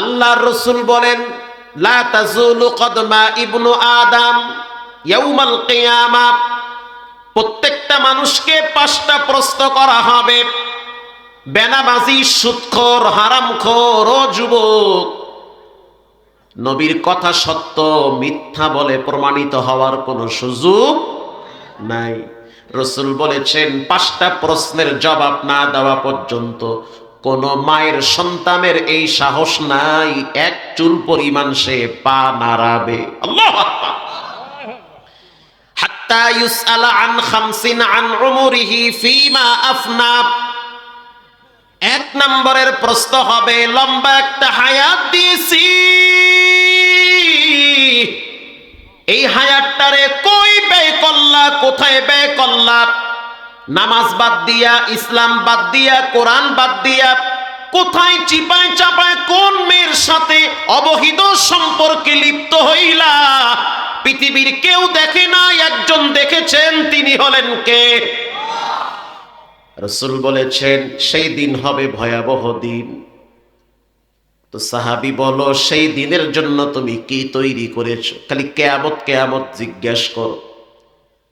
আল্লাহর রসুল বলেন ইবনু আদম ইয়াউমাল কিয়ামা। প্রত্যেকটা মানুষকে পাঁচটা প্রশ্ন করা হবে। বেনাবাজি সুৎখর, হারামখোর, ও যুবক। নবীর কথা সত্য, মিথ্যা বলে প্রমাণিত হওয়ার কোনো সুযোগ নাই। রসুল বলেছেন, পাঁচটা প্রশ্নের জবাব না দেওয়া পর্যন্ত কোন মায়ের সন্তানের এই সাহস নাই, এক চুল পরিমাণ সে পা নাড়াবে। আল্লাহ আন খামসিন ফিমা আফনা। এক নম্বরের প্রশ্ন হবে, লম্বা একটা হায়াত দিয়েছি। এই হায়াতটারে কই ব্যয় করলা, কোথায় ব্যয় করলা? নামাজ বাদ দিয়া, ইসলাম বাদ দিয়া, কোরআন বাদ দিয়া, কোথায় চিপায় চাপায় কোন মেয়ের সাথে অবহিত সম্পর্কে লিপ্ত হইলা? পৃথিবীর কেউ দেখে না, একজন দেখেছেন, তিনি হলেন কে? রসুল বলেছেন, সেই দিন হবে ভয়াবহ দিন। তো সাহাবি বলো, সেই দিনের জন্য তুমি কি তৈরি করেছ? খালি কেয়ামত কেয়ামত জিজ্ঞেস করো।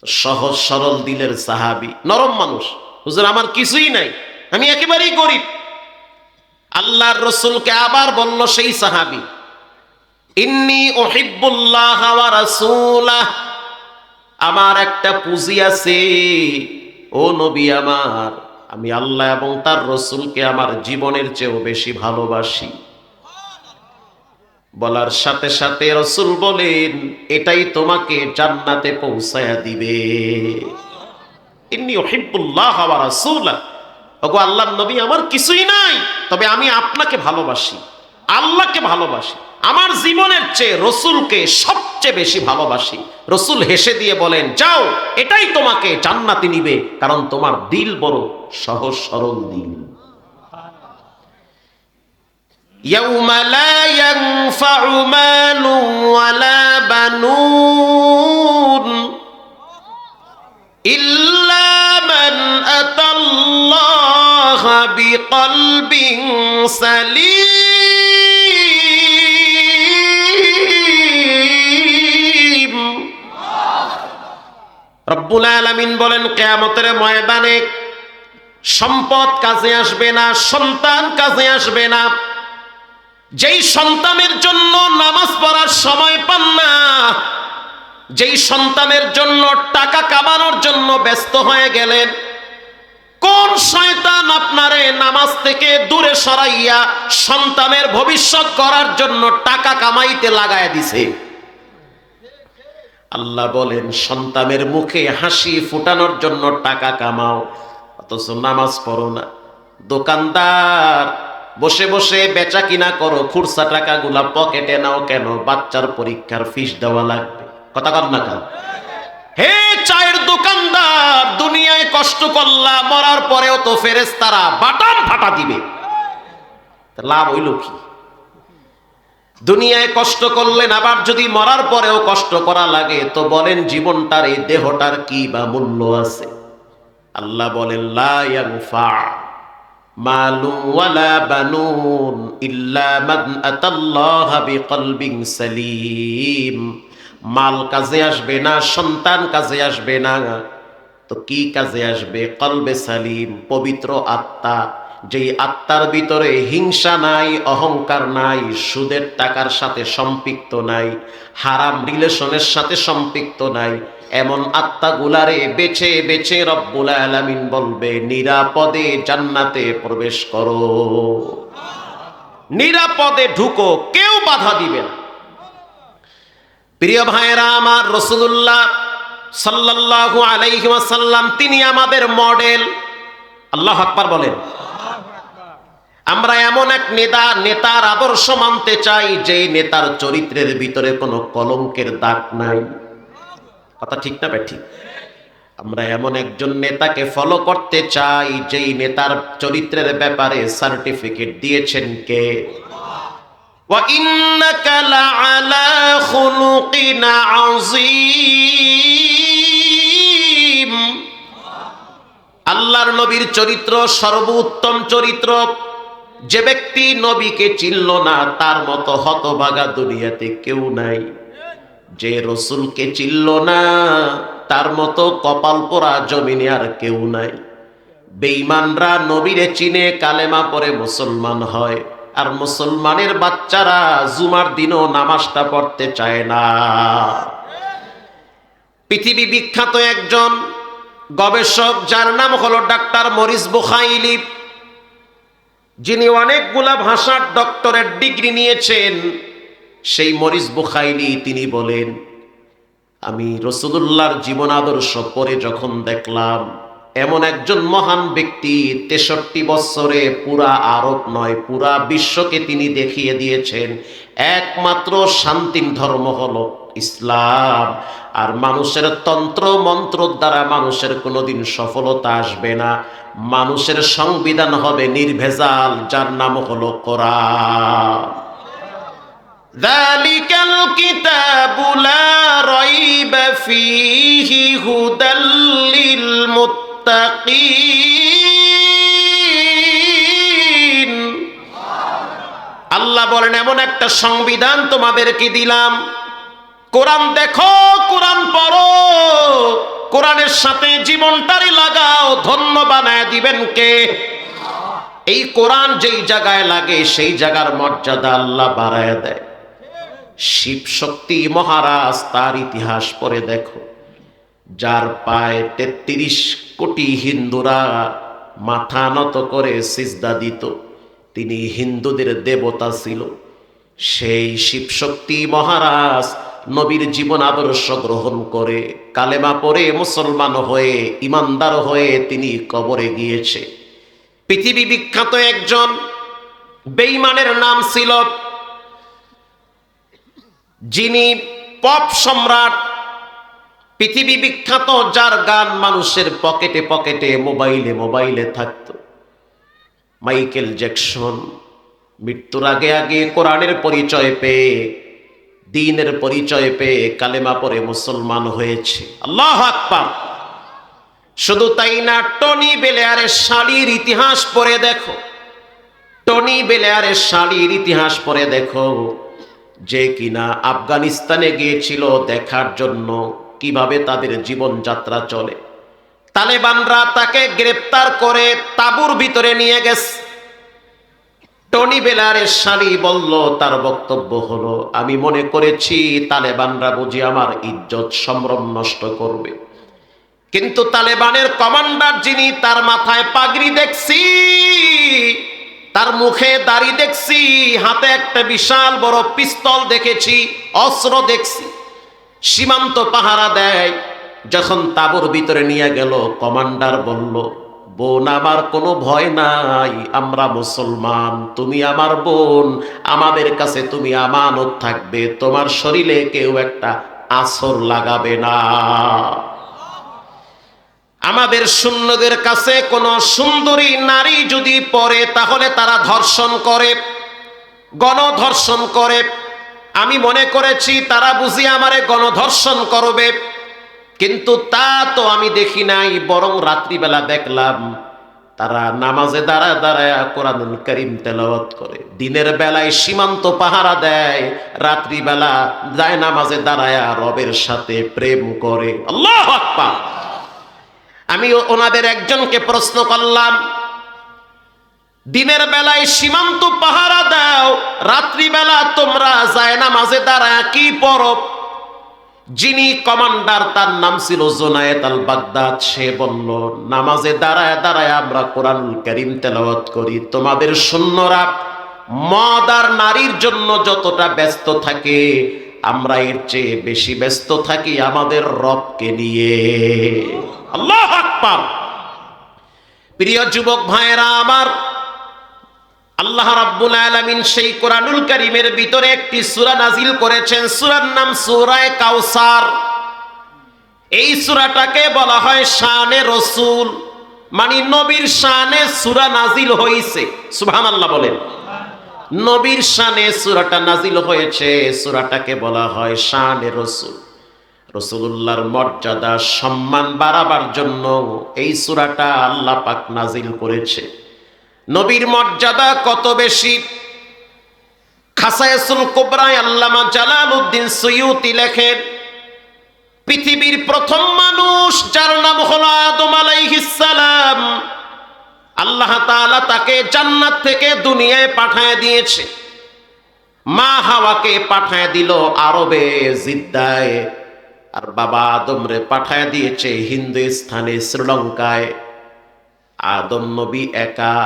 সহজ সরল দিলের সাহাবি, নরম মানুষ। হুজুর, আমার কিছুই নাই। আমি একেবারেই গরিব। আল্লাহর রসুলকে আবার বলল সেই সাহাবি আমার একটা পুঁজি আছে। ও নবী আমার, আমি আল্লাহ এবং তার রসুলকে আমার জীবনের চেয়েও বেশি ভালোবাসি। বলার সাথে সাথে রসুল বলেন, এটাই তোমাকে জান্নাতে পৌঁছায়া দিবে। আল্লাহর নবী আমার কিছুই নাই, তবে আমি আপনাকে ভালোবাসি, আল্লাহকে ভালোবাসি। আমার জীবনের চেয়ে রসুলকে সবচেয়ে বেশি ভালোবাসি। রসুল হেসে দিয়ে বলেন, যাও, এটাই তোমাকে জান্নাতে নিবে, কারণ তোমার দিল বড় সহজ সরল দিল। يوم لا ينفع مال ولا بنون إلا من أتى الله بقلب سليم রব্বুল আলামিন বলেন কেয়ামতের ময়দানে সম্পদ কাজে আসবে না সন্তান কাজে আসবে না যেই সন্তানের জন্য নামাজ পড়ার সময় পান না, যেই সন্তানের জন্য টাকা কামানোর জন্য ব্যস্ত হয়ে গেলেন, কোন শয়তান আপনারে নামাজ থেকে দূরে সরাইয়া সন্তানের ভবিষ্যৎ করার জন্য টাকা কামাইতে লাগায় দিছে? আল্লাহ বলেন, সন্তানের মুখে হাসি ফুটানোর জন্য টাকা কামাও, অথচ নামাজ পড়ো না। দোকানদার বসে বসে বেচা কিনা করো, খুরসা টাকাগুলা পকেটে নাও কেন? বাচ্চার পরীক্ষার ফিস দেওয়া লাগবে। কথা কর না হে চায়ের দোকানদার, দুনিয়ায় কষ্ট করলা, মরার পরেও তো ফেরেস তারা বাটাম ফাটা দিবে। লাভ হইল কি? দুনিয়ায় কষ্ট করলেন, আবার যদি মরার পরেও কষ্ট করা লাগে, তো বলেন জীবনটার এই দেহটার কি বা মূল্য আছে? আল্লাহ বলেন, লা ইয়ানফা। মালু ওয়ালা বানুন ইল্লা মান আতাল্লাহা বিকলবিন মাল কাজে আসবে না, সন্তান কাজে আসবে না। তো কি কাজে আসবে? কলবে সালিম, পবিত্র আত্মা। যেই আত্মার ভিতরে হিংসা নাই, অহংকার নাই, সুদের টাকার সাথে সম্পৃক্ত নাই, হারাম রিলেশনের সাথে সম্পৃক্ত নাই এমন আত্মাগুলারে বেছে বেছে রব্বুল আলামিন বলবে, নিরাপদে জান্নাতে প্রবেশ করো। নিরাপদে ঢুকো, কেউ বাধা দিবে না। প্রিয় ভাইয়েরা, আমার রসুল্লাহ সাল্লাল্লাহু আলাইহি ওয়াসাল্লাম, তিনি আমাদের মডেল। আল্লাহ আকবার বলেন। আমরা এমন এক নেতা, নেতার আদর্শ মানতে চাই, যে নেতার চরিত্রের ভিতরে কোনো কলঙ্কের দাগ নাই। কথা ঠিক না ব্যাঠি আমরা এমন একজন নেতাকে ফলো করতে চাই, যেই নেতার চরিত্রের ব্যাপারে সার্টিফিকেট দিয়েছেন কে? আল্লাহর নবীর চরিত্র সর্বোত্তম চরিত্র। যে ব্যক্তি নবীকে চিনল না, তার মতো হতভাগা দুনিয়াতে কেউ নাই। যে রসুলকে চিনল না, তার মতো কপাল পোড়া জমিনে আর কেউ নাই। বেঈমানরা নবীরে চিনে, কালেমা পরে মুসলমান হয়। আর মুসলমানের বাচ্চারা জুমার দিনও নামাজটা পড়তে চায় না। পৃথিবী বিখ্যাত একজন গবেষক, যার নাম হলো ডাক্তার মরিস বুখাইলি। যিনি অনেকগুলা ভাষার ডক্টরেট ডিগ্রি নিয়েছেন। সেই মরিস বুখাইলি তিনি বলেন, আমি রসুদুল্লাহর জীবন আদর্শ পরে যখন দেখলাম, এমন একজন মহান ব্যক্তি তেষট্টি বছরে পুরা আরব নয়, পুরা বিশ্বকে তিনি দেখিয়ে দিয়েছেন। একমাত্র শান্তির ধর্ম হলো ইসলাম। আর মানুষের তন্ত্র মন্ত্র দ্বারা মানুষের কোনোদিন সফলতা আসবে না। মানুষের সংবিধান হবে নির্ভেজাল, যার নাম হলো কোরআন। ذلك الكتاب لا ريب فيه هدى للمتقين আল্লাহ বলেন এমন একটা সংবিধান তোমাদেরকে দিলাম কোরআন দেখো কোরআন পড়ো কোরআনের সাথে জীবনটারি লাগাও ধন্য বানায় দিবেন কে এই কোরআন যেই জায়গায় লাগে সেই জায়গার মর্যাদা আল্লাহ বাড়ায় দেয় শিব শক্তি মহারাজ তার ইতিহাস পরে দেখো। যার পায়ে তেত্রিশ কোটি হিন্দুরা মাথা নত করে সিজদা দিত। তিনি হিন্দুদের দেবতা ছিল। সেই শিবশক্তি মহারাজ নবীর জীবন আদর্শ গ্রহণ করে কালেমা পরে মুসলমান হয়ে, ইমানদার হয়ে তিনি কবরে গিয়েছে। পৃথিবী বিখ্যাত একজন বেইমানের নাম ছিল যিনি পপ সম্রাট, পৃথিবী বিখ্যাত, যার গান মানুষের পকেটে পকেটে, মোবাইলে মোবাইলে থাকত। মাইকেল জ্যাকসন মৃত্যুর আগে আগে কোরআনের পরিচয় পেয়ে, দিনের পরিচয় পেয়ে কালেমা পরে মুসলমান হয়েছে। আল্লাহ আকবার। শুধু তাই না, টনি বেলেয়ারের শাড়ির ইতিহাস পড়ে দেখো। টনি বেলেয়ারের শাড়ির ইতিহাস পড়ে দেখো। যে কিনা আফগানিস্তানে গিয়েছিল দেখার জন্য কীভাবে তাদের জীবনযাত্রা চলে। তালেবানরা তাকে গ্রেপ্তার করে তাবুর ভিতরে নিয়ে গেছে। টনি বেলারের শাড়ি বলল, তার বক্তব্য হলো, আমি মনে করেছি তালেবানরা বুঝি আমার ইজ্জত সম্ভ্রম নষ্ট করবে। কিন্তু তালেবানের কমান্ডার যিনি, তার মাথায় পাগড়ি দেখছি। তার মুখে দাড়ি দেখছি, হাতে একটা বিশাল বড় পিস্তল দেখেছি, অস্ত্র দেখছি। সীমান্ত পাহারা দেয়, যখন তাবুর ভিতরে নিয়ে গেল, কমান্ডার বলল, বোন, আমার কোনো ভয় নাই, আমরা মুসলমান, তুমি আমার বোন, আমাদের কাছে তুমি আমানত থাকবে, তোমার শরীরে কেউ একটা আসর লাগাবে না। আমাদের শূন্যদের কাছে কোন সুন্দরী নারী যদি পড়ে, তাহলে তারা ধর্ষণ করে, গণধর্ষণ করে। আমি মনে করেছি তারা বুঝি আমারে গণধর্ষণ করবে, কিন্তু তা তো আমি দেখি নাই, বরং রাত্রিবেলা দেখলাম তারা নামাজে দাঁড়া দাঁড়ায় কোরআনুল করিম তেলাওয়াত করে। দিনের বেলায় সীমান্ত পাহারা দেয়, রাত্রিবেলা যায় নামাজে দাঁড়ায় রবের সাথে প্রেম করে। আল্লাহ আকবার! আমি ওনাদের একজনকে প্রশ্ন করলাম, দিনের বেলায় সীমান্ত পাহারা দাও, রাত্রিবেলা তোমরা যায় না মাঝে দাঁড়া কি পরব? যিনি কমান্ডার, তার নাম ছিল জোনায়েত আল বাগদাদ সে বলল, নামাজে দাঁড়ায় দাঁড়ায় আমরা কোরআনুল করিম তেলাওয়াত করি। তোমাদের সৈন্যরা মদ আর নারীর জন্য যতটা ব্যস্ত থাকে আমরা এর চেয়ে বেশি ব্যস্ত থাকি আমাদের রবকে নিয়ে। আল্লাহ প্রিয় যুবক ভাইয়েরা, আমার আল্লাহ রাব্বুল আলামিন সেই কোরআনুল কারীমের ভিতরে একটি সূরা নাজিল করেছেন। সূরার নাম সূরায়ে কাউসার এই সূরাটাকে বলা হয় শানে রসুল মানে নবীর শানে সূরা নাজিল হইছে। সুবহানাল্লাহ বলেন। নবীর শানে সুরাটা নাজিল হয়েছে, সুরাটাকে বলা হয় শানে রসুল। রসুল্লাহর মর্যাদা, সম্মান বাড়াবার জন্য এই সুরাটা আল্লাহ পাক নাজিল করেছে। নবীর মর্যাদা কত বেশি? খাসায়াসুল কোবরায় আল্লামা জালাল উদ্দিন সৈয়ুতি লেখেন, পৃথিবীর প্রথম মানুষ যার নাম হলো আদম আলাইহিসালাম আল্লাহ তাআলা তাকে জান্নাত থেকে দুনিয়ায় পাঠায় দিয়েছে। মা হাওয়াকে পাঠায় দিল আরবে জিদ্দায়। আর বাবা আদমরে পাঠায় দিয়েছে হিন্দুস্থানে, শ্রীলঙ্কায়। আদম নবী একা,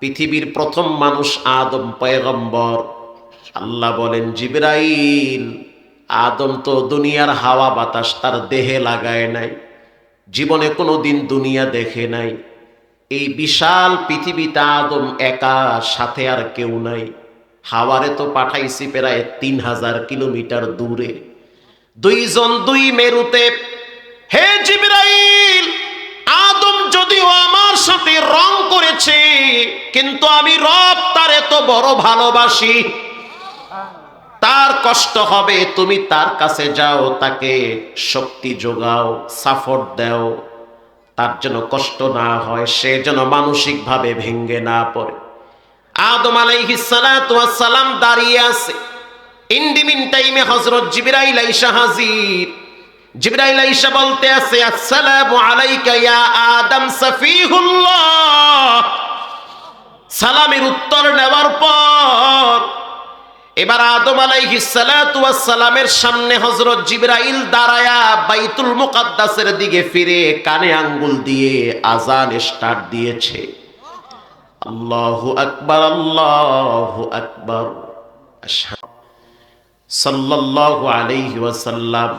পৃথিবীর প্রথম মানুষ আদম পয়গম্বর। আল্লাহ বলেন, জিবরাইল, আদম তো দুনিয়ার হাওয়া বাতাস তার দেহে লাগায় নাই। জীবনে কোনো দিন দুনিয়া দেখে নাই। এই বিশাল পৃথিবীতে আদম একা, সাথে আর কেউ নাই। হাওয়ারে তো পাঠাইছি প্রায় তিন হাজার কিলোমিটার দূরে। দুইজন দুই মেরুতে, হে জিবরাইল, আদম যদিও আমার সাথে রং করেছে, কিন্তু আমি রব তারে তো বড় ভালোবাসি। তার কষ্ট হবে, তুমি তার কাছে যাও, তাকে শক্তি যোগাও সাপোর্ট দাও। তার যেন কষ্ট না হয়, সে যেন মানসিকভাবে ভেঙ্গে না পড়ে। আদম সালাম দাঁড়িয়ে আছে। ইন্ডিমিন টাইমে হযরত জিবরাইল আইসা হাজির। জিবরাইল বলতে আছে, আসসালামু আলাইকা ইয়া আদম সফিহুল্লাহ। সালামের উত্তর নেওয়ার পর এবার আদম সালামের সামনে হযরত জিবরাইল দাঁড়ায়া বাইতুল মুকাদ্দাসের দিকে ফিরে কানে আঙ্গুল দিয়ে আজান স্টার্ট দিয়েছে। আল্লাহু আকবার আল্লাহু আকবার। সাল্লাল্লাহু আলাইহি ওয়াসাল্লাম।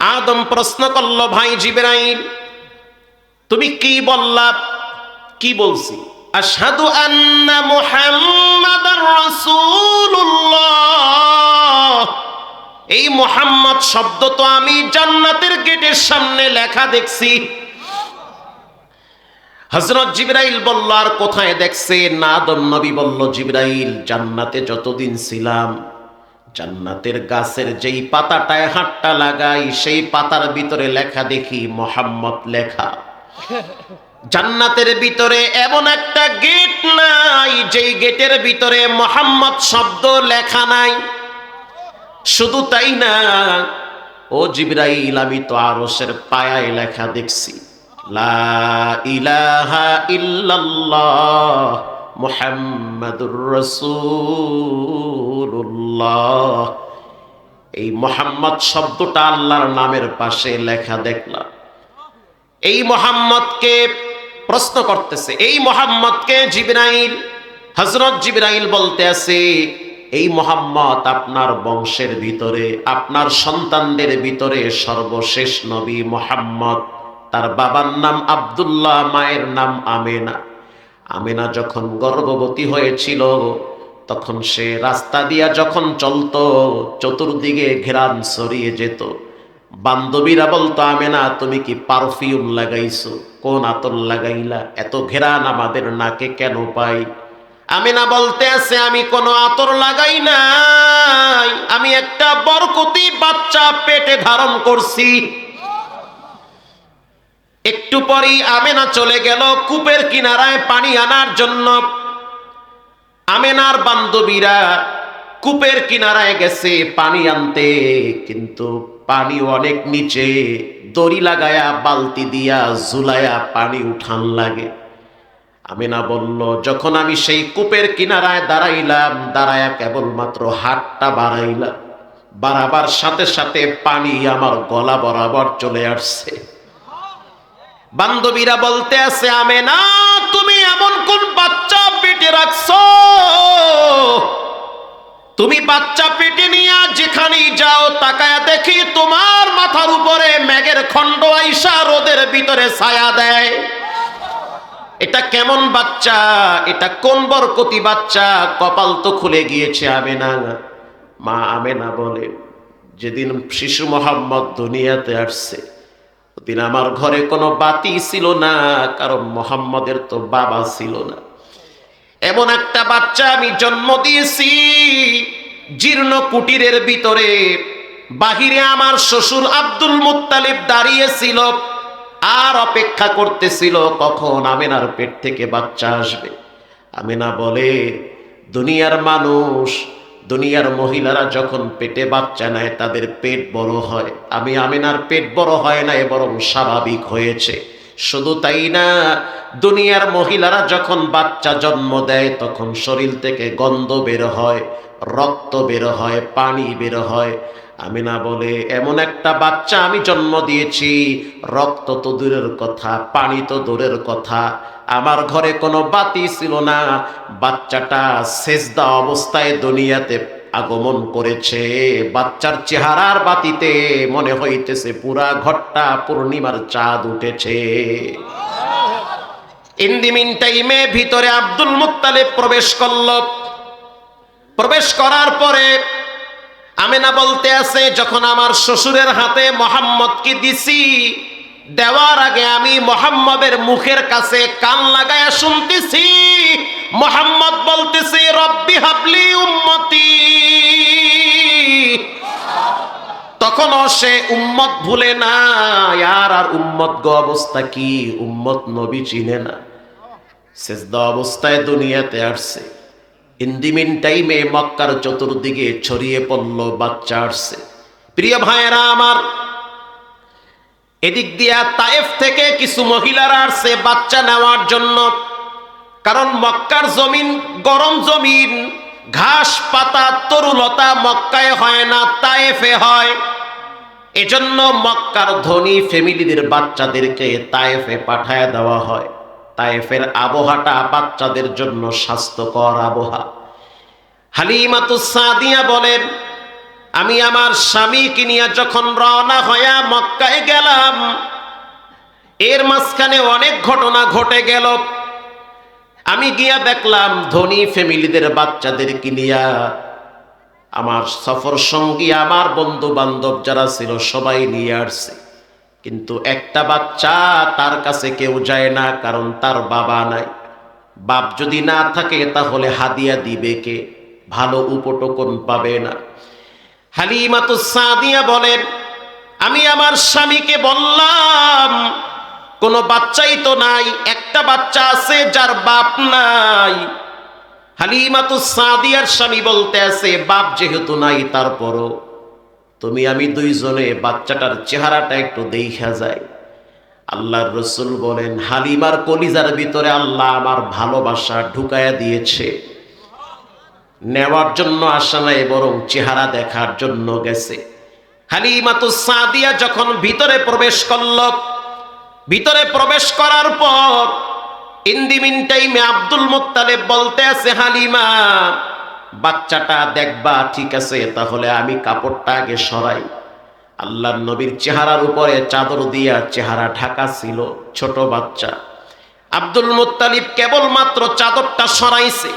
আদম প্রশ্ন করল, ভাই জিবরাইল, তুমি কি বললা? কি বলছি? আশহাদু আন্না মুহাম্মাদার রাসূলুল্লাহ। এই মোহাম্মদ শব্দ তো আমি জান্নাতের গেটের সামনে লেখা দেখছি। হজরত জিবরাইল বলল, আর কোথায় দেখছে? না আদম নবী, বলল জিবরাইল, জান্নাতে যতদিন ছিলাম, জান্নাতের গাছের যেই পাতাটায় হাতটা লাগাই, সেই পাতার ভিতরে লেখা দেখি, মোহাম্মদ লেখা। জান্নাতের ভিতরে এমন একটা গেট নাই, যেই গেটের ভিতরে মোহাম্মদ শব্দ লেখা নাই। শুধু তাই না, ও জিবরাইল, আমি তো আরসের পায়ায় লেখা দেখছি। লা ইলাহা এই মোহাম্মদ শব্দটা আল্লাহর নামের পাশে লেখা দেখলাম। এই মোহাম্মদকে প্রশ্ন করতেছে, এই মোহাম্মদকে জিবরাইল হজরত জিবরাইল বলতে আছে, এই মোহাম্মদ আপনার বংশের ভিতরে, আপনার সন্তানদের ভিতরে সর্বশেষ নবী মোহাম্মদ। তার বাবার নাম আব্দুল্লাহ, মায়ের নাম আমেনা। আমেনা যখন গর্ভবতী হয়েছিল, তখন সে রাস্তা দিয়া যখন চলতো, চতুর্দিকে ঘেরান সরিয়ে যেত। বান্ধবীরা বলতো আমেনা তুমি কি পারফিউম লাগাইছো? কোন আতর লাগাইলা? এত ঘেরান আমাদের নাকে কেন পাই? আমিনা বলতে আছে, আমি কোনো আতর লাগাই নাই। আমি একটা বরকতি বাচ্চা পেটে ধারণ করছি। একটু পরেই আমেনা চলে গেল কূপের কিনারায় পানি আনার জন্য। আমেনার বান্ধবীরা কূপের কিনারায় গেছে পানি আনতে, কিন্তু পানি অনেক নিচে, দড়ি লাগায়া, বালতি দিয়া ঝুলায়া পানি উঠান লাগে। আমিনা বলল, যখন আমি সেই কূপের কিনারায় দাঁড়াইলাম, দাঁড়ায়া কেবলমাত্র হাতটা বাড়াইলাম বাড়াবার সাথে সাথে পানি আমার গলা বরাবর চলে আসছে। বান্ধবীরা বলতে আছে, আমেনা, তুমি এমন কোন বাচ্চা পেটে রাখছো? তুমি বাচ্চা পেটে নিয়ে যেখানেই যাও, তাকায়া দেখি তোমার মাথার উপরে ম্যাগের খণ্ড আইসা রোদের ভিতরে ছায়া দেয়। এটা কেমন বাচ্চা? এটা কোন বরকতি বাচ্চা? কপাল তো খুলে গিয়েছে আমেনা। মা আমেনা বলে, যেদিন শিশু মোহাম্মদ দুনিয়াতে আসছে, ওদিন আমার ঘরে কোনো বাতি ছিল না, কারণ মোহাম্মদের তো বাবা ছিল না। এমন একটা বাচ্চা আমি জন্ম দিয়েছি, জীর্ণ কুটিরের ভিতরে। বাহিরে আমার শ্বশুর আব্দুল মুত্তালিব দাঁড়িয়েছিল আর অপেক্ষা করতেছিল কখন আমেনার পেট থেকে বাচ্চা আসবে। আমেনা বলে, দুনিয়ার মানুষ, দুনিয়ার মহিলারা যখন পেটে বাচ্চা নেয়, তাদের পেট বড় হয়। আমি আমিনার পেট বড় হয় না বরং স্বাভাবিক হয়েছে। শুধু তাই না, দুনিয়ার মহিলারা যখন বাচ্চা জন্ম দেয়, তখন শরীর থেকে গন্ধ বের হয়, রক্ত বের হয়, পানি বের হয়। আমি না বলে, এমন একটা বাচ্চা আমি জন্ম দিয়েছি, রক্ত তো দূরের কথা, পানি তো দূরের কথা। আমার ঘরে কোনো বাতি ছিল না। বাচ্চাটা সেজদা অবস্থায় দুনিয়াতে আগমন করেছে। বাচ্চার চেহারার বাতিতে মনে হইতেছে পুরা ঘরটা পূর্ণিমার চাঁদ উঠেছে। ইন্দিমিন টাইমে ভিতরে আব্দুল মুত্তালিব প্রবেশ করল। প্রবেশ করার পরে আমেনা বলতে আছে, যখন আমার শ্বশুরের হাতে মোহাম্মদকে দিছি, দেওয়ার আগে আমি মোহাম্মদের মুখের কাছে কান লাগায় শুনতেছি মোহাম্মদ বলতেছে, রব্বি হাবলি উম্মতি। তখনও সে উম্মত ভুলে না আর আর উম্মত গো অবস্থা কি? উম্মত নবী চিনে না। শেষদা অবস্থায় দুনিয়াতে আসছে। ইন্দিমিন টাইমে মক্কার চতুর্দিকে ছড়িয়ে পড়ল, বাচ্চা আসছে। প্রিয় ভাইয়েরা আমার, এদিক দিয়া তায়েফ থেকে কিছু মহিলারা আসছে, বাচ্চা নেওয়ার জন্য। কারণ মক্কার জমিন গরম জমিন, ঘাস পাতা তরুলতা মক্কায় হয় না, তায়েফে হয়। এজন্য মক্কার ধনী ফ্যামিলিদের বাচ্চাদেরকে তায়েফে পাঠায় দেওয়া হয়। তায়েফের আবহাটা বাচ্চাদের জন্য স্বাস্থ্যকর আবহা হালিমাতুস সাদিয়া বলেন, আমি আমার স্বামীকে নিয়ে যখন রওনা হইয়া মক্কায় গেলাম, এর মাঝখানে অনেক ঘটনা ঘটে গেল। আমি গিয়া দেখলাম ধনী ফ্যামিলিদের বাচ্চাদেরকে নিয়া আমার সফর সঙ্গী, আমার বন্ধু বান্ধব যারা ছিল, সবাই নিয়ে আসছে। কিন্তু একটা বাচ্চা তার কাছে কেউ যায় না, কারণ তার বাবা নাই। বাপ যদি না থাকে, তাহলে হাদিয়া দিবে কে? ভালো উপটোকন পাবে না। হালিমাতু সাদিয়া বলেন, আমি আমার স্বামীকে বললাম কোনো বাচ্চাই তো নাই, একটা বাচ্চা আছে যার বাপ নাই। হালিমাতু সাদিয়ার স্বামী বলতে আছে, বাপ যেহেতু নাই তারপরও তুমি আমি দুইজনে বাচ্চাটার চেহারাটা একটু দেখা যায় আল্লাহর রসুল বলেন, হালিমার কলিজার ভিতরে আল্লাহ আমার ভালোবাসা ঢুকায়া দিয়েছে। নেওয়ার জন্য আসা নাই, বরং চেহারা দেখার জন্য গেছে। হালিমাতু সাদিয়া যখন ভিতরে প্রবেশ করল ভিতরে প্রবেশ করার পর ইন্দিমিন টাইমে আব্দুল মুত্তালেব বলতে আছে, হালিমা, বাচ্চাটা দেখবা ঠিক আছে, তাহলে আমি কাপড়টা আগে সরাই। আল্লাহ নবীর চেহারার উপরে চাদর দিয়া চেহারা ঢাকা ছিল, ছোট বাচ্চা। আব্দুল মুত্তালিব কেবলমাত্র চাদরটা সরাইছে।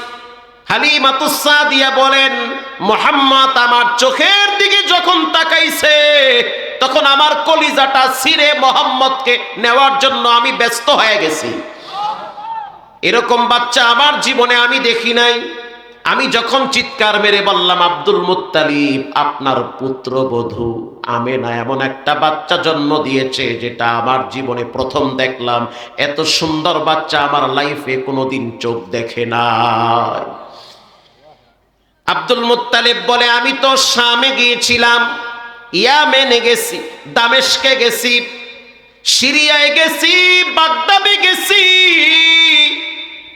হালিমাতুসা দিয়া বলেন, মোহাম্মদ আমার চোখের দিকে যখন তাকাইছে, তখন আমার কলিজাটা ছিঁড়ে মোহাম্মদকে নেওয়ার জন্য আমি ব্যস্ত হয়ে গেছি। এরকম বাচ্চা আমার জীবনে আমি দেখি নাই। আমি যখন চিৎকার মেরে বললাম, আব্দুল মুত্তালিব, আপনার পুত্রবধূ আমেনা এমন একটা বাচ্চা জন্ম দিয়েছে যেটা আমার জীবনে প্রথম দেখলাম। এত সুন্দর বাচ্চা আমার লাইফে কোনোদিন চোখ দেখে নাই। আব্দুল মুত্তালিব বলে, আমি তো শামে গিয়েছিলাম ইয়ামেনে গেছি, দামেশকে গেছি, সিরিয়ায় গেছি, বাগদাদে গেছি,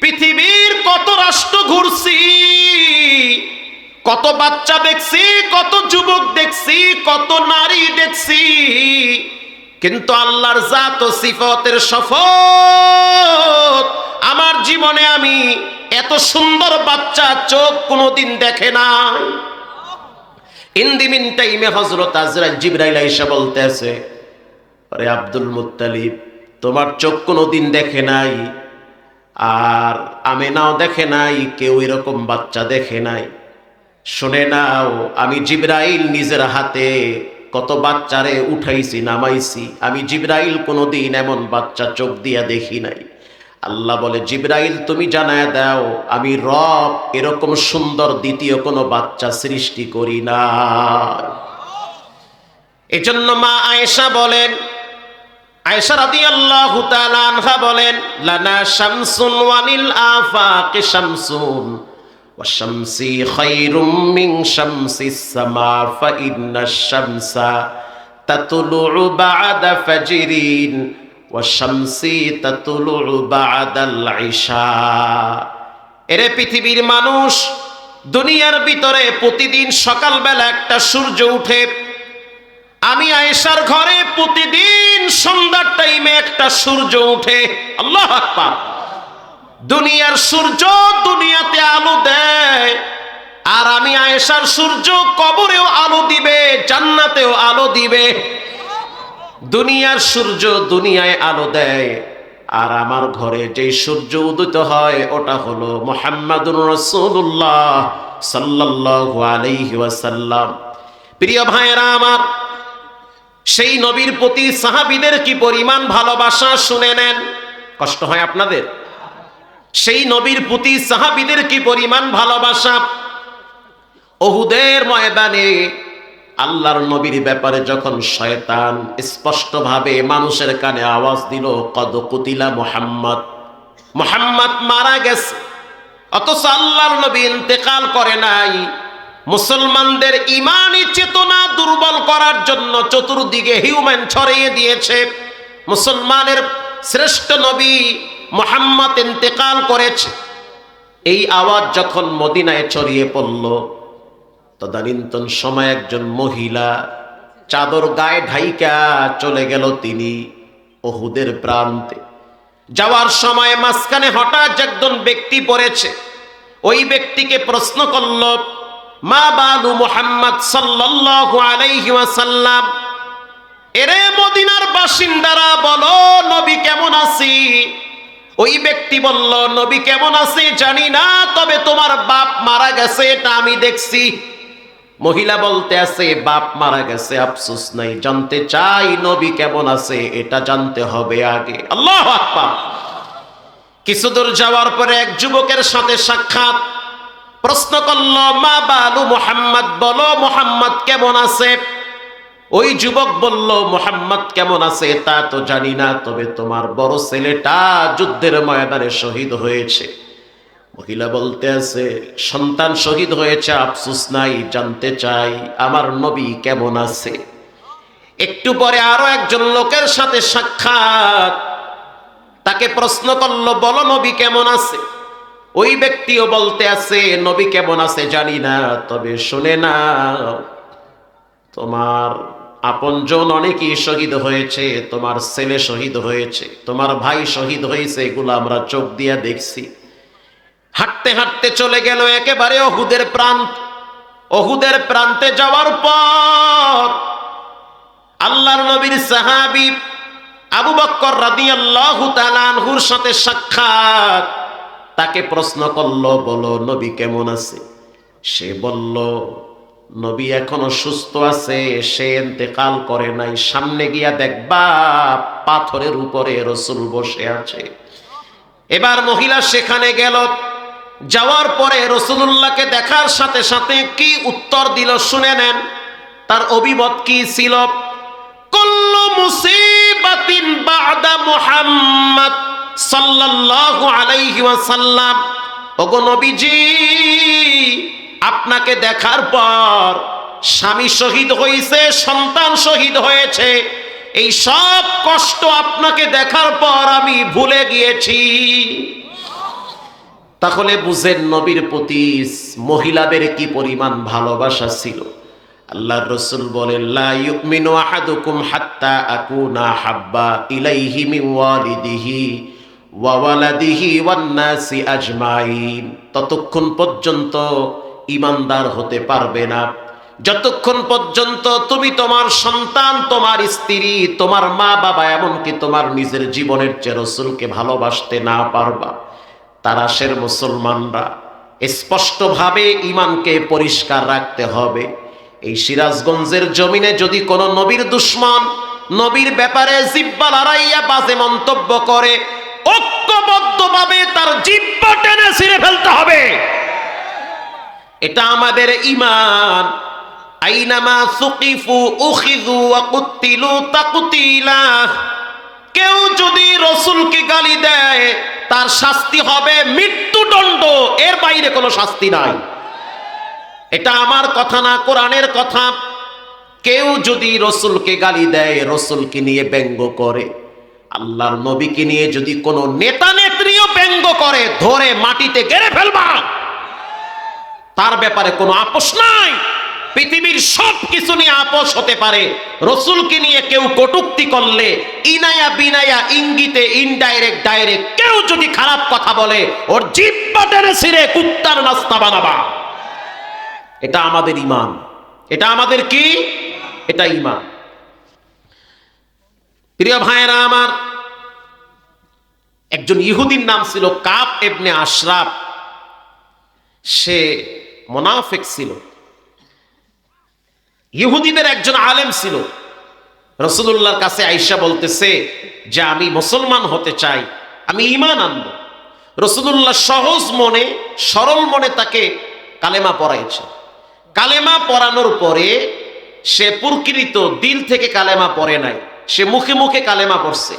পৃথিবীর কত রাষ্ট্র ঘুরছি, কত বাচ্চা দেখছি, কত যুবক দেখছি, কত নারী দেখছি কিন্তু আল্লাহর জাত ও সিফতের শপথ আমার জীবনে আমি এত সুন্দর বাচ্চা চোখ কোনোদিন দেখে নাই। ইন্দিমিন টাইমে হজরত আজরাইল জিব্রাইল আইসা বলতে আছে আরে আব্দুল মুত্তালিব, তোমার চোখ কোনোদিন দেখে নাই, আর আমেনাও দেখে নাই, কেউ এরকম বাচ্চা দেখে নাই। শুনে নাও, আমি জিব্রাইল নিজের হাতে কত বাচ্চারে উঠাইছি, নামাইছি। আমি জিব্রাইল কোনোদিন এমন বাচ্চা চোখ দিয়া দেখি নাই। আল্লাহ বলে, জিব্রাইল, তুমি জানায় দাও, আমি রব এরকম সুন্দর দ্বিতীয় কোনো বাচ্চা সৃষ্টি করি না এজন্য মা আয়েশা বলেন, আয়েশা রাদিয়াল্লাহু তাআলা আনহা বলেন, লানা শামসুন ওয়ালিল আফাকি শামসুন। ওয়াশামসি খায়রুম মিন শামসিস সামা ফা ইন্নাশ শামসা তাতলুউ বা'দা ফাজরিন ওয়াশামসি তাতলুউ বা'দাল ইশা এরে পৃথিবীর মানুষ, দুনিয়ার ভিতরে প্রতিদিন সকালবেলা একটা সূর্য উঠে। আমি আয়েশার ঘরে প্রতিদিন সন্ধ্যার টাইমে একটা সূর্য উঠে। আল্লাহ আকবার। দুনিয়ার সূর্য দুনিয়াতে আলো দেয়। আর আমি আয়েশার সূর্য কবরেও আলো দিবে, জান্নাতেও আলো দিবে। দুনিয়ার সূর্য দুনিয়ায় আলো দেয়। আর আমার ঘরে যে সূর্য উদিত হয়, ওটা হলো মোহাম্মদুর রসুল্লাহ ওয়াসাল্লাম। প্রিয় ভাইয়েরা আমার, সেই নবীর প্রতি সাহাবিদের কি পরিমাণ ভালোবাসা শুনে নেন? কষ্ট হয় আপনাদের? সেই নবীর প্রতি সাহাবিদের কি পরিমাণ ভালোবাসা? ওহুদের ময়দানে আল্লাহর নবীর ব্যাপারে যখন শয়তান স্পষ্টভাবে মানুষের কানে আওয়াজ দিল, কদ কুতিলা মোহাম্মদ। মোহাম্মদ মারা গেছে। অথচ আল্লাহর নবী ইন্তেকাল করে নাই। মুসলমানদের ইমানি চেতনা দুর্বল করার জন্য চতুর্দিকে হিউম্যান ছড়িয়ে দিয়েছে। মুসলমানের শ্রেষ্ঠ নবী মোহাম্মদ ইন্তেকাল করেছে। এই আওয়াজ যখন মদিনায় ছড়িয়ে পড়ল, তদানীন্তন সময় একজন মহিলা চাদর গায়ে ঢাইকা চলে গেল তিনি ওহুদের প্রান্তে। যাওয়ার সময় মাঝখানে হঠাৎ একজন ব্যক্তি পড়েছে। ওই ব্যক্তিকে প্রশ্ন করল, মা বালু মোহাম্মদ সাল্লাল্লাহু এরে মদিনার বাসিন্দারা বলো, নবী কেমন আছি? ওই ব্যক্তি বলল, নবী কেমন আছে জানি না, তবে তোমার বাপ মারা গেছে, এটা আমি দেখছি। মহিলা বলতে আছে, বাপ মারা গেছে, আফসোস নাই, জানতে চাই নবী কেমন আছে, এটা জানতে হবে আগে। আল্লাহ আকবার। কিছু দূর যাওয়ার পরে এক যুবকের সাথে সাক্ষাৎ। প্রশ্ন করল, মা বালু মোহাম্মদ, বলো মোহাম্মদ কেমন আছে? ওই যুবক বলল, মোহাম্মদ কেমন আছে? তা তো জানি না, তবে তোমার বড় ছেলেটা যুদ্ধের ময়দানে শহীদ হয়েছে। মহিলা বলতে আছে, সন্তান শহীদ হয়েছে, আফসুস নাই, জানতে চাই, আমার নবী কেমন আছে? একটু পরে আরও একজন লোকের সাথে সাক্ষাৎ। তাকে প্রশ্ন করল, বলো নবী কেমন আছে? ওই ব্যক্তিও বলতে আছে, নবী কেমন আছে জানি না, তবে শুনে না তোমার আপনজন অনেকেই শহীদ হয়েছে, তোমার ছেলে শহীদ হয়েছে, তোমার ভাই শহীদ হয়েছে, এগুলো আমরা চোখ দিয়ে দেখছি। হাঁটতে হাঁটতে চলে গেল একেবারে অহুদের প্রান্ত। অহুদের প্রান্তে যাওয়ার পর আল্লাহর নবীর সাহাবি আবু বক্কর রাদিয়াল্লাহু তাআলা আনহুর সাথে সাক্ষাৎ তাকে প্রশ্ন করল, বলো, নবী কেমন আছে? সে বলল নবী এখনও সুস্থ আছে, সে এতেকাল করে নাই। সামনে গিয়া দেখবা, পাথরের উপরে রসুল বসে আছে। এবার মহিলা সেখানে গেল। যাওয়ার পরে রসুল্লাহকে দেখার সাথে সাথে কি উত্তর দিল শুনে নেন। তার অভিমত কি ছিল? কুল্লু মুসিবাতিন বাদা মুহাম্মদ আলাইহি ওয়াসাল্লাম। ওগো নবীজি আপনাকে দেখার পর স্বামী শহীদ হয়েছে সন্তান শহীদ হয়েছে। এই সব কষ্ট আপনাকে দেখার পর আমি ভুলে গিয়েছি। তাহলে বুঝেন নবীর প্রতি মহিলাদের কি পরিমাণ ভালোবাসা ছিল? আল্লাহ রসুল বলেন ততক্ষণ পর্যন্ত ইমানদার হতে পারবে না। যতক্ষণ পর্যন্ত তুমি তোমার সন্তান, তোমার স্ত্রী, তোমার মা বাবা, এমনকি তোমার নিজের জীবনের চেয়ে রসুলকে ভালোবাসতে না পারবা, তারা সের মুসলমানরা। স্পষ্টভাবে ইমানকে পরিষ্কার রাখতে হবে। এই সিরাজগঞ্জের জমিনে যদি কোনো নবীর দুশ্মন নবীর ব্যাপারে জিব্বা লড়াইয়া বাজে মন্তব্য করে, ঐক্যবদ্ধভাবে তার জিব্বা টেনে ছিঁড়ে ফেলতে হবে। এটা আমাদের ইমান আইনামা সুকিফু উখিযু ওয়া কুতিলু তাকতিলা। কেউ যদি রসুলকে গালি দেয়, তার শাস্তি হবে মৃত্যুদণ্ড। এর বাইরে কোনো শাস্তি নাই। এটা আমার কথা না, কোরআনের কথা। কেউ যদি রসুলকে গালি দেয়, রসুলকে নিয়ে ব্যঙ্গ করে, আল্লাহর নবীকে নিয়ে যদি কোনো নেতা নেত্রীও ব্যঙ্গ করে, ধরে মাটিতে গেড়ে ফেলবা। তার ব্যাপারে কোনো আপোষ নাই। পৃথিবীর সব কিছু নিয়ে আপোষ হতে পারে। রসুলকে নিয়ে কেউ কটুক্তি করলে, ইনায়া বিনায়া, ইঙ্গিতে ইনডাইরেক্ট ডাইরেক্ট কেউ যদি খারাপ কথা বলে, ওর জিব্বা টেনে ছিঁড়ে কুত্তার নাস্তা বানাবা। এটা আমাদের ইমান এটা আমাদের কি? এটা ইমান প্রিয় ভাইয়েরা আমার, একজন ইহুদির নাম ছিল কাপ এবনে আশরাফ। সে মোনাফেক ছিল। ইহুদিদের একজন আলেম ছিল। রসুল্লাহর কাছে আইসা বলতেছে যে, আমি মুসলমান হতে চাই, আমি ইমান আনব। রসুল্লাহ সহজ মনে, সরল মনে তাকে কালেমা পড়াইছে। কালেমা পড়ানোর পরে সে প্রকৃত দিল থেকে কালেমা পড়ে নাই, সে মুখে মুখে কালেমা পড়ছে।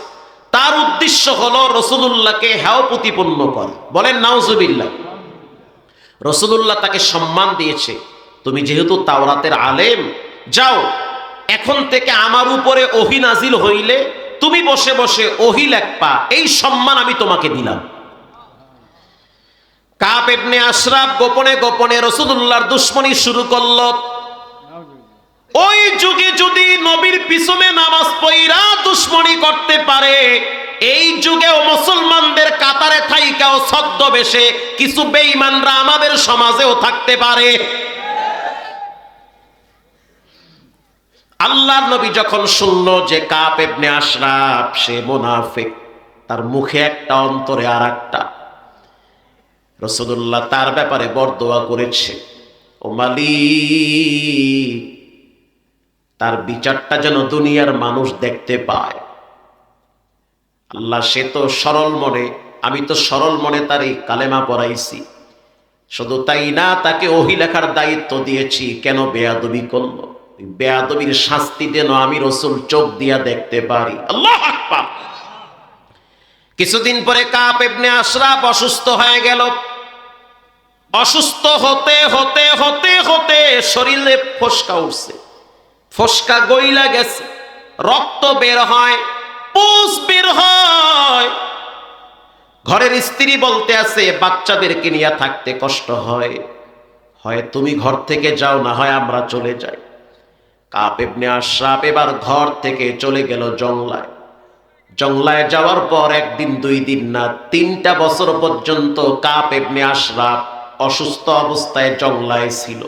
তার উদ্দেশ্য হলো রসুলুল্লাহকে হ্যাও প্রতিপন্ন করা। বলেন, নাউজুবিল্লাহ। রসুলুল্লাহ তাকে সম্মান দিয়েছে। তুমি যেহেতু তাওরাতের আলেম, যাও, এখন থেকে আমার উপরে ওহি নাজিল হইলে তুমি বসে বসে ওহি লেখপা এই সম্মান আমি তোমাকে দিলাম। কাপ এবনে আশরাফ গোপনে গোপনে রসুলুল্লাহর দুশ্মনী শুরু করল। ওই যুগে যদি নবীর পিছনে নামাজ পইরা দুশ্মনী করতে পারে এই যুগেও মুসলমানদের কাতারে থাইকাও ছদ্মবেশে কিছু বেঈমানরা আমাদের সমাজেও থাকতে পারে। আল্লাহর নবী যখন শুনল যে কাপ এবনে আশরাফ, সে মোনাফেক, তার মুখে একটা, অন্তরে আর একটা রসদুল্লাহ তার ব্যাপারে বরদোয়া করেছে। ও মালি তার বিচারটা যেন দুনিয়ার মানুষ দেখতে পায়। আল্লাহ, সে তো সরল মনে, আমি তো সরল মনে তার এই কালেমা পড়াইছি। শুধু তাই না, তাকে ওহি লেখার দায়িত্ব দিয়েছি, কেন বেয়াদবি করল? বেয়াদবির শাস্তি যেন আমি রসুল চোখ দিয়া দেখতে পারি। আল্লাহ কিছুদিন পরে কাপ এবনে আশরাফ অসুস্থ হয়ে গেল। অসুস্থ হতে হতে হতে হতে শরীরে ফসকা উঠছে। ফসকা গইলা গেছে। রক্ত বের হয় পুষ বের হয়। ঘরের স্ত্রী বলতে আছে, বাচ্চাদেরকে নিয়ে থাকতে কষ্ট হয়। হয় তুমি ঘর থেকে যাও, না হয় আমরা চলে যাই। কাপ এমনি আশরাফ এবার ঘর থেকে চলে গেল জংলায়। জংলায় যাওয়ার পর একদিন, দুই দিন না, তিনটা বছর পর্যন্ত কাপ এমনি আশরাফ অসুস্থ অবস্থায় জংলায় ছিল।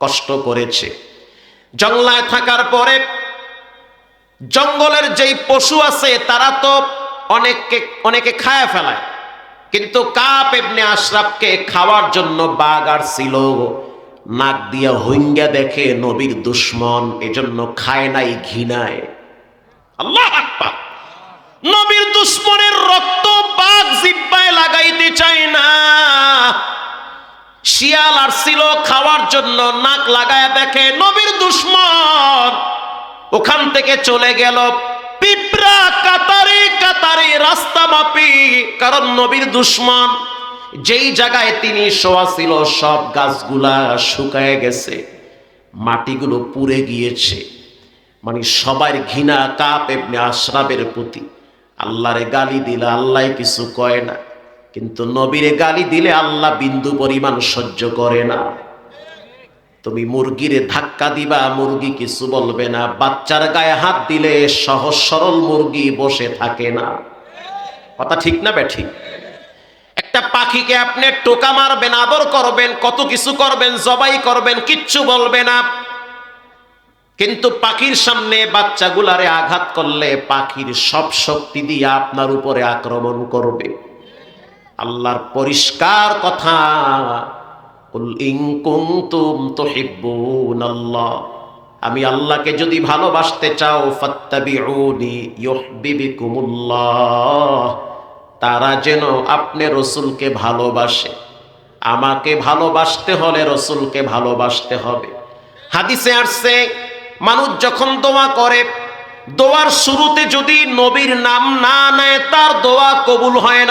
কষ্ট করেছে। জংলায় থাকার পরে জঙ্গলের যেই পশু আছে, তারা তো অনেককে, অনেকে খায় ফেলায়। কিন্তু কাপ এমনি আশরাফকে খাওয়ার জন্য বাঘ আর ছিল। নাক দিয়া হইঙ্গা দেখে নবীর দুশ্মন এজন্য খায় নাই ঘৃণায় আল্লাহ নবীর দুশ্মনের রক্ত বাঘ জিব্বায় লাগাইতে চায় না। শিয়াল আর ছিল খাওয়ার জন্য নাক লাগায় দেখে নবীর দুশ্মন। ওখান থেকে চলে গেল পিঁপড়া, কাতারে কাতারে রাস্তা মাপি। কারণ নবীর দুশ্মন, যেই জায়গায় তিনি শোয়া ছিল, সব গাছগুলা শুকায় গেছে, মাটিগুলো পুড়ে গিয়েছে। মানে সবার ঘৃণা কাপ এমনি আশরাফের প্রতি। আল্লাহরে গালি দিলে আল্লাহ কিছু কয় না, কিন্তু নবীরে গালি দিলে আল্লাহ বিন্দু পরিমাণ সহ্য করে না। তুমি মুরগিরে ধাক্কা দিবা, মুরগি কিছু বলবে না। বাচ্চার গায়ে হাত দিলে সহজ সরল মুরগি বসে থাকে না। কথা ঠিক না ঠিক একটা পাখিকে আপনি টোকা মারবেন, আদর করবেন, কত কিছু করবেন, জবাই করবেন, কিচ্ছু বলবে না। কিন্তু পাখির সামনে বাচ্চাগুলারে আঘাত করলে পাখির সব শক্তি দিয়ে আপনার উপরে আক্রমণ করবে। আল্লাহর পরিষ্কার কথা আমি আল্লাহকে যদি ভালোবাসতে চাও তারা যেন আপনি রসুলকে ভালোবাসে। আমাকে ভালোবাসতে হলে রসুলকে ভালোবাসতে হবে। হাদিসে আসছে, মানুষ যখন দোয়া করে, দোয়ার শুরুতে যদি নবীর নাম না নেয়, তার দোয়া কবুল হয় না।